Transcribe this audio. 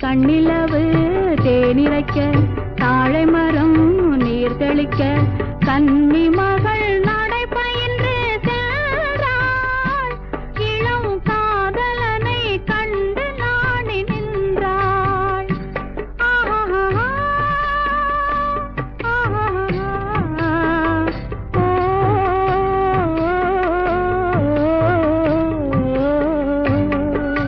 கண்ணிலவு தேனிரைக்க தாழை மரம் நீர் தெளிக்க கன்னி மகள்